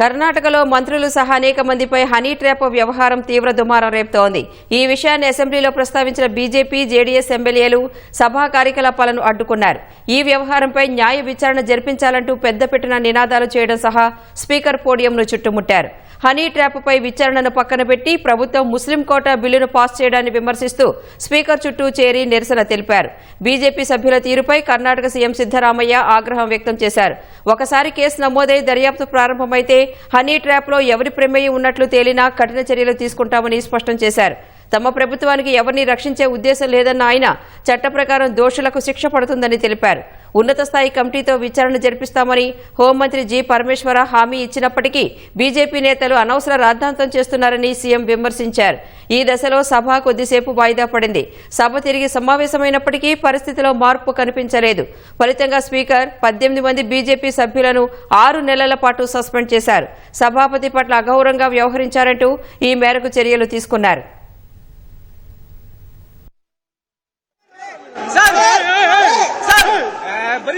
కర్ణాటకలో మంత్రులు సహా అనేక మందిపై హనీ ట్రాప్ వ్యవహారం తీవ్ర దుమారం రేపుతోంది. ఈ విషయాన్ని అసెంబ్లీలో ప్రస్తావించిన బీజేపీ జేడీఎస్ ఎమ్మెల్యేలు సభా కార్యకలాపాలను అడ్డుకున్నారు. ఈ వ్యవహారంపై న్యాయ విచారణ జరిపించాలంటూ పెద్దపెట్టిన నినాదాలు చేయడం సహా స్పీకర్ పోడియంను చుట్టుముట్టారు. హనీ ట్రాప్పై విచారణను పక్కన పెట్టి ప్రభుత్వం ముస్లిం కోటా బిల్లును పాస్ చేయడాన్ని విమర్శిస్తూ స్పీకర్ చుట్టూ చేరి నిరసన తెలిపారు. బీజేపీ సభ్యుల తీరుపై కర్ణాటక సీఎం సిద్దరామయ్య ఆగ్రహం వ్యక్తం చేశారు. ఒకసారి కేసు నమోదై దర్యాప్తు ప్రారంభమైతే హనీ ట్రాప్లో ఎవరి ప్రమేయం ఉన్నట్లు తేలినా కఠిన చర్యలు తీసుకుంటామని స్పష్టం చేశారు. తమ ప్రభుత్వానికి ఎవరిని రక్షించే ఉద్దేశం లేదన్న ఆయన చట్ట ప్రకారం దోషులకు శిక్ష పడుతుందని తెలిపారు. ఉన్నత స్థాయి కమిటీతో విచారణ జరిపిస్తామని హోంమంత్రి జి. పరమేశ్వర హామీ ఇచ్చినప్పటికీ బీజేపీ నేతలు అనవసర రాద్ధాంతం చేస్తున్నారని సీఎం విమర్శించారు. ఈ దశలో సభ కొద్దిసేపు వాయిదా పడింది. సభ తిరిగి సమావేశమైనప్పటికీ పరిస్థితిలో మార్పు కనిపించలేదు. ఫలితంగా స్పీకర్ పద్దెనిమిది మంది బీజేపీ సభ్యులను ఆరు నెలల పాటు సస్పెండ్ చేశారు. సభాపతి పట్ల అగౌరవంగా వ్యవహరించారంటూ ఈ మేరకు చర్యలు తీసుకున్నారు.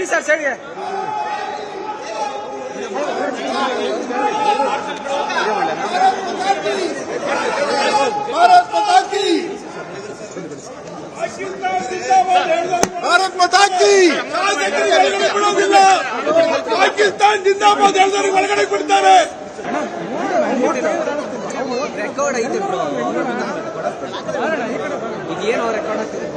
ಆ, ಬರೀ ಸರ್ ಸೈಡ್ಗೆ भारत माता की ಭಾರತ್ ಮಾತಾ ಕಿ ಬಿಡುವುದಿಲ್ಲ ಪಾಕಿಸ್ತಾನ ಜಿಂದಾಬಾದ್ ಹೇಳಿದವರಿಗೆ ಒಳಗಡೆ ಬಿಡ್ತಾರೆ ರೆಕಾರ್ಡ್ ಐತೆ ಬ್ರೋ ಇದೇನೋ ರೆಕಾರ್ಡ್ ಆಗ್ತಿದೆ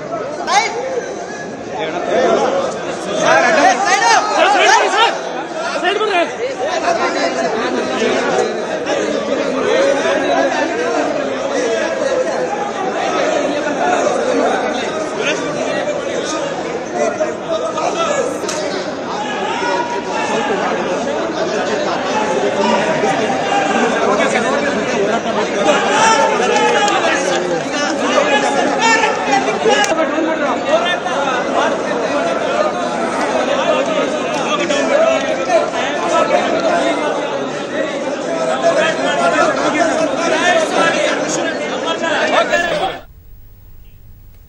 ಹೋರಾಟ ಮಾಡ್ತಾರೆ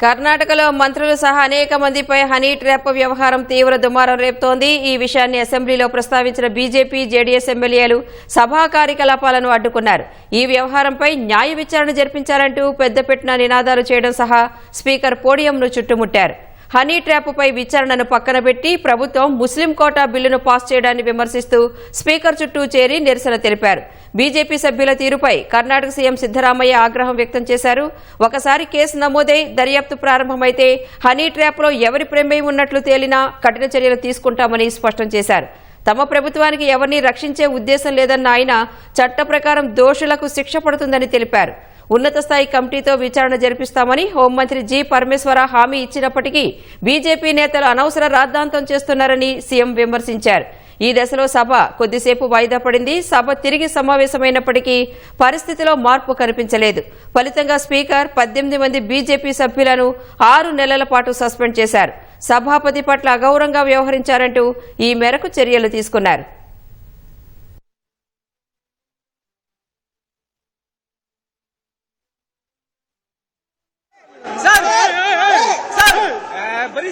కర్ణాటకలో మంత్రులు సహా అనేక మందిపై హనీ ట్రాప్ వ్యవహారం తీవ్ర దుమారం రేపుతోంది. ఈ విషయాన్ని అసెంబ్లీలో ప్రస్తావించిన బీజేపీ జేడీఎస్ ఎమ్మెల్యేలు సభా కార్యకలాపాలను అడ్డుకున్నారు. ఈ వ్యవహారంపై న్యాయ విచారణ జరిపించాలంటూ పెద్దపెట్టిన నినాదాలు చేయడం సహా స్పీకర్ పోడియంను చుట్టుముట్టారు. హనీ ట్రాప్పై విచారణను పక్కన పెట్టి ప్రభుత్వం ముస్లిం కోటా బిల్లును పాస్ చేయడాన్ని విమర్శిస్తూ స్పీకర్ చుట్టూ చేరి నిరసన తెలిపారు. బీజేపీ సభ్యుల తీరుపై కర్ణాటక సీఎం సిద్దరామయ్య ఆగ్రహం వ్యక్తం చేశారు. ఒకసారి కేసు నమోదై దర్యాప్తు ప్రారంభమైతే హనీ ట్రాప్లో ఎవరి ప్రమేయం ఉన్నట్లు తేలినా కఠిన చర్యలు తీసుకుంటామని స్పష్టం చేశారు. తమ ప్రభుత్వానికి ఎవరిని రక్షించే ఉద్దేశం లేదన్న ఆయన చట్ట ప్రకారం దోషులకు శిక్ష పడుతుందని తెలిపారు. ఉన్నత స్థాయి కమిటీతో విచారణ జరిపిస్తామని హోంమంత్రి జి పరమేశ్వర హామీ ఇచ్చినప్పటికీ బీజేపీ నేతలు అనవసర రాద్ధాంతం చేస్తున్నారని సీఎం విమర్శించారు. ఈ దశలో సభ కొద్దిసేపు వాయిదా పడింది. సభ తిరిగి సమావేశమైనప్పటికీ పరిస్థితిలో మార్పు కనిపించలేదు. ఫలితంగా స్పీకర్ పద్దెనిమిది మంది బీజేపీ సభ్యులను ఆరు నెలల పాటు సస్పెండ్ చేశారు. సభాపతి పట్ల అగౌరవంగా వ్యవహరించారంటూ ఈ మేరకు చర్యలు తీసుకున్నారు.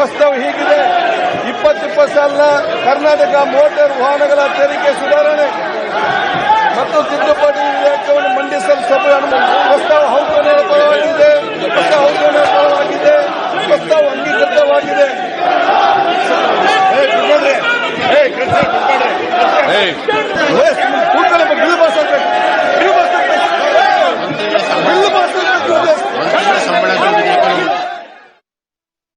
ಪ್ರಸ್ತಾವ ಹೀಗಿದೆ. ಇಪ್ಪತ್ತು ಸಾಲ ಕರ್ನಾಟಕ ಮೋಟಾರ್ ವಾಹನಗಳ ತೆರಿಗೆ ಸುಧಾರಣೆ. ಮತ್ತು ತಿದ್ದುಪಡಿ ವಿಧೇಯಕವನ್ನು ಮಂಡಿಸಲು ಸಭೆ ಅನುಮತಿ